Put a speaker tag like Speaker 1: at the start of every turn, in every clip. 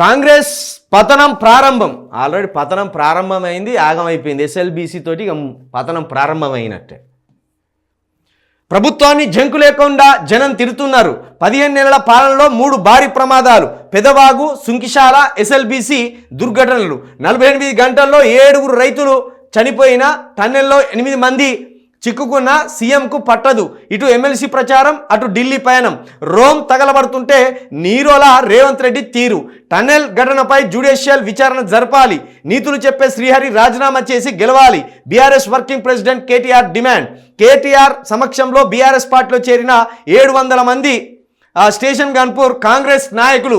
Speaker 1: కాంగ్రెస్ పతనం ప్రారంభం. ఆల్రెడీ పతనం ప్రారంభమైంది ఆగమైపోయింది. ఎస్ఎల్బీసీ తోటి పతనం ప్రారంభమైనట్టే. ప్రభుత్వాన్ని జంకు లేకుండా జనం తిరుతున్నారు పదిహేను నెలల పాలనలో మూడు భారీ ప్రమాదాలు. పెదవాగు సుంకిశాల ఎస్ఎల్బీసీ దుర్ఘటనలు. నలభై ఎనిమిది గంటల్లో ఏడుగురు రైతులు చనిపోయిన టన్నెల్లో ఎనిమిది మంది చిక్కుకున్న సీఎంకు పట్టదు. ఇటు ఎమ్మెల్సీ ప్రచారం అటు ఢిల్లీ పయనం. రోమ్ తగలబడుతుంటే నీరోల రేవంత్ రెడ్డి తీరు. టన్నెల్ ఘటనపై జ్యుడిషియల్ విచారణ జరపాలి. నీతులు చెప్పే శ్రీహరి రాజీనామా చేసి గెలవాలి. BRS working president KTR demand. KTR సమక్షంలో బీఆర్ఎస్ పార్టీలో చేరిన ఏడు వందల మంది ఆ, స్టేషన్ గన్పూర్ కాంగ్రెస్ నాయకులు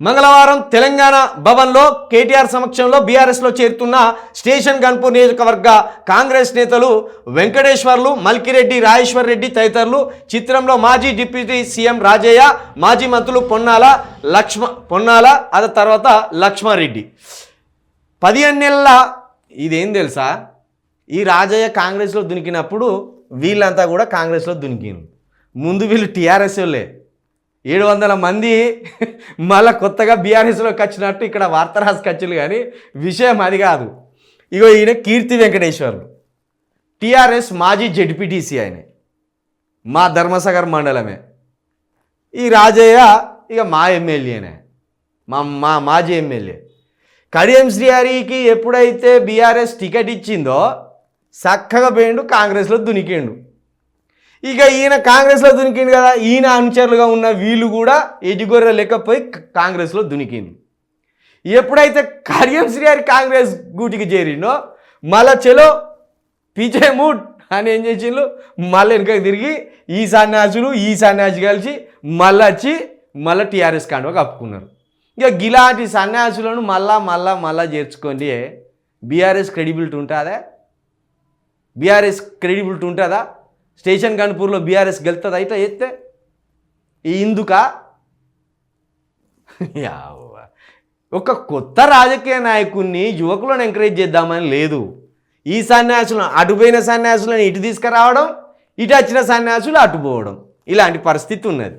Speaker 1: మంగళవారం తెలంగాణ భవన్లో కేటీఆర్ సమక్షంలో బీఆర్ఎస్లో చేరుతున్న స్టేషన్ గన్పూర్ నియోజకవర్గ కాంగ్రెస్ నేతలు వెంకటేశ్వర్లు మల్కిరెడ్డి రాజేశ్వర్ రెడ్డి తదితరులు చిత్రంలో మాజీ డిప్యూటీ సీఎం రాజయ్య మాజీ మంత్రులు పొన్నాల లక్ష్మ పొన్నాల ఆ తర్వాత లక్ష్మారెడ్డి. పదిహేను నెలల ఇదేం తెలుసా? ఈ రాజయ్య కాంగ్రెస్లో దునికినప్పుడు వీళ్ళంతా కూడా కాంగ్రెస్లో దునికిను ముందు వీళ్ళు టీఆర్ఎస్ వాళ్ళే ఏడు వందల మంది మళ్ళా కొత్తగా బీఆర్ఎస్లోకి వచ్చినట్టు ఇక్కడ వార్తరాస్ ఖర్చులు కానీ విషయం అది కాదు. ఇగో ఈయన కీర్తి వెంకటేశ్వర్లు. టీఆర్ఎస్ మాజీ జడ్పీటీసీ ఆయన. మా ధర్మసాగర్ మండలమే. ఈ రాజయ్య ఇక మా ఎమ్మెల్యేనే మా మా మాజీ ఎమ్మెల్యే. కడియం శ్రీహరికి ఎప్పుడైతే బీఆర్ఎస్ టికెట్ ఇచ్చిందో చక్కగా పోయిండు కాంగ్రెస్లో దునికిండు. ఇక ఈయన కాంగ్రెస్లో దునికింది కదా ఈయన అనుచరులుగా ఉన్న వీళ్ళు కూడా ఎదిగొర్ర లెక్కపోయి కాంగ్రెస్లో దునికింది ఎప్పుడైతే కరియం శ్రీహరి కాంగ్రెస్ గూటికి చేరిండో మళ్ళా చెలో పీచే మూడ్ అని ఏం చేసిండ్రు? మళ్ళీ వెనుకకి తిరిగి ఈ సన్యాసులు ఈ సన్యాసి కలిసి మళ్ళీ వచ్చి మళ్ళీ టీఆర్ఎస్ కాండవ కప్పుకున్నారు ఇక గిలాంటి సన్యాసులను మళ్ళా మళ్ళా మళ్ళా చేర్చుకోండి. బీఆర్ఎస్ క్రెడిబిలిటీ ఉంటుందా? బీఆర్ఎస్ క్రెడిబిలిటీ ఉంటుందా? స్టేషన్ కాన్పూర్లో బీఆర్ఎస్ గెలుతుంది అయితే ఎత్తే? ఈ ఇందుక? ఒక కొత్త రాజకీయ నాయకుడిని యువకులను ఎంకరేజ్ చేద్దామని లేదు. ఈ సన్యాసులను అటుపోయిన సన్యాసులను ఇటు తీసుకురావడం ఇటు వచ్చిన సన్యాసులు అటుపోవడం ఇలాంటి పరిస్థితి ఉన్నది.